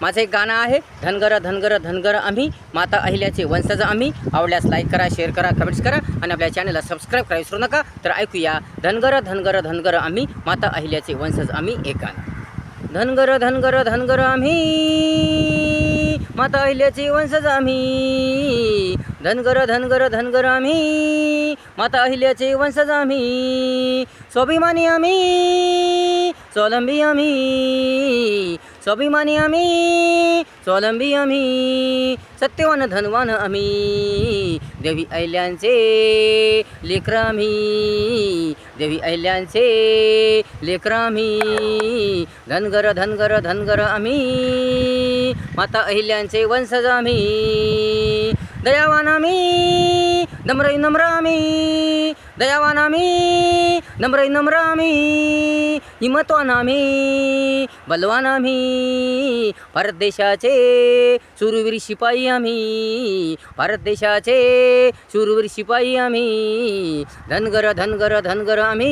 माझं एक गाणं आहे धनगर धनगर धनगर आम्ही. माता अहिल्याचे वंशज आम्ही. आवडल्यास लाईक करा शेअर करा कमेंट्स करा आणि आपल्या चॅनलला सबस्क्राईब करा विसरू नका. तर ऐकूया धनगर धनगर धनगर आम्ही. माता अहिल्याचे वंशज आम्ही. एक गाणं. धनगर धनगर धनगर आम्ही. माता अहिल्याचे वंशज आम्ही. धनगर धनगर धनगर आम्ही. माता अहिल्याचे वंशज आम्ही. स्वाभिमानी आम्ही. स्वावलंबी आम्ही. स्वाभिमानी आम्ही स्वावलंबी आम्ही सत्यवान धनवान आम्ही. देवी अहिल्यांचे लेकर आम्ही देवी अहिल्यांचे लेकर आम्ही. धनगर धनगर धनगर आम्ही माता अहिल्यांचे वंशज आम्ही. दयावान आम्ही नम्रई नम्र आम्ही. दयावान आम्ही नम्र नम्र आम्ही हिमतवान आम्ही बलवान आम्ही भारत देशाचे सुरवीर शिपाई आम्ही भारत देशाचे सुरवीर शिपाई आम्ही धनगर धनगर धनगर आम्ही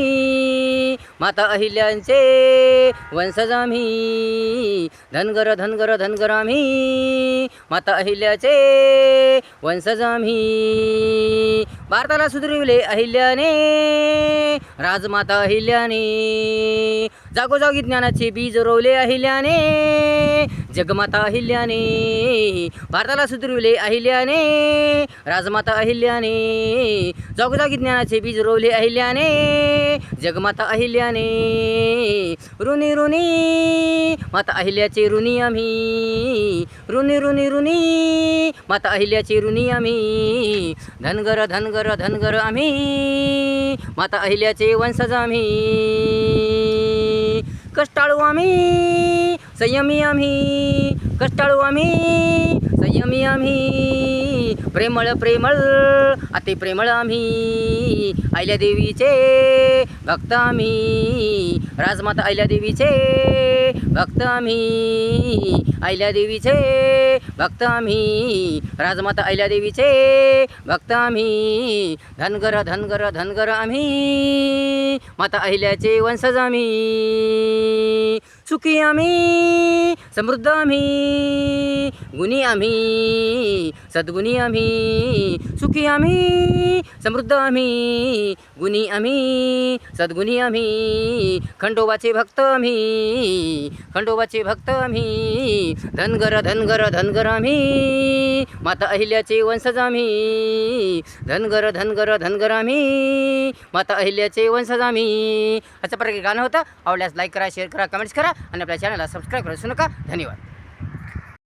माता अहिल्यांचे वंशज आम्ही धनगर धनगर धनगर आम्ही माता अहिल्याचे वंशज आम्ही भारताला सुधरविले अहिल्याने राजमाता अहिल्याने. जागोजागी ज्ञानाचे बीज रोवले अहिल्याने जगमाता अहिल्याने भारताला सुधरविले अहिल्याने राजमाता अहिल्याने जागोजागी ज्ञानाचे बीज रोवले अहिल्याने जगमाता अहिल्याने ऋणी ऋणी माता अहिल्याचे ऋणी आम्ही ऋणी ऋणी ऋणी माता अहिल्याचे ऋणी आम्ही धनगर धनगर धनगर आम्ही माता अहिल्याचे वंशज आम्ही कष्टाळू आम्ही संयमी आम्ही कष्टाळू आम्ही संयमी आम्ही प्रेमळ प्रेमळ अति प्रेमळ आम्ही अहिल्या देवीचे भक्त आम्ही राजमाता अहिल्या देवीचे भक्त आम्ही अहिल्या देवीचे भक्त आम्ही राजमाता अहिल्या देवीचे. भक्त आम्ही धनगर धनगर धनगर आम्ही माता अहिल्याचे वंशज आम्ही. सुखी आम्ही समृद्ध आम्ही गुणी आम्ही. सद्गुणी आम्ही सुखी आम्ही समृद्ध आम्ही गुणी आम्ही सद्गुणी आम्ही खंडोबाचे भक्त आम्ही खंडोबाचे भक्त आम्ही धनगर धनगर धनगर आम्ही माता अहिल्याचे वंशज आम्ही धनगर धनगर धनगर आम्ही माता अहिल्याचे वंशज आम्ही. अशा प्रकारे गाणं होतं. आवडल्यास लाईक करा शेअर करा कमेंट्स करा आणि आपल्या चॅनलला सबस्क्राईब करू नका. धन्यवाद.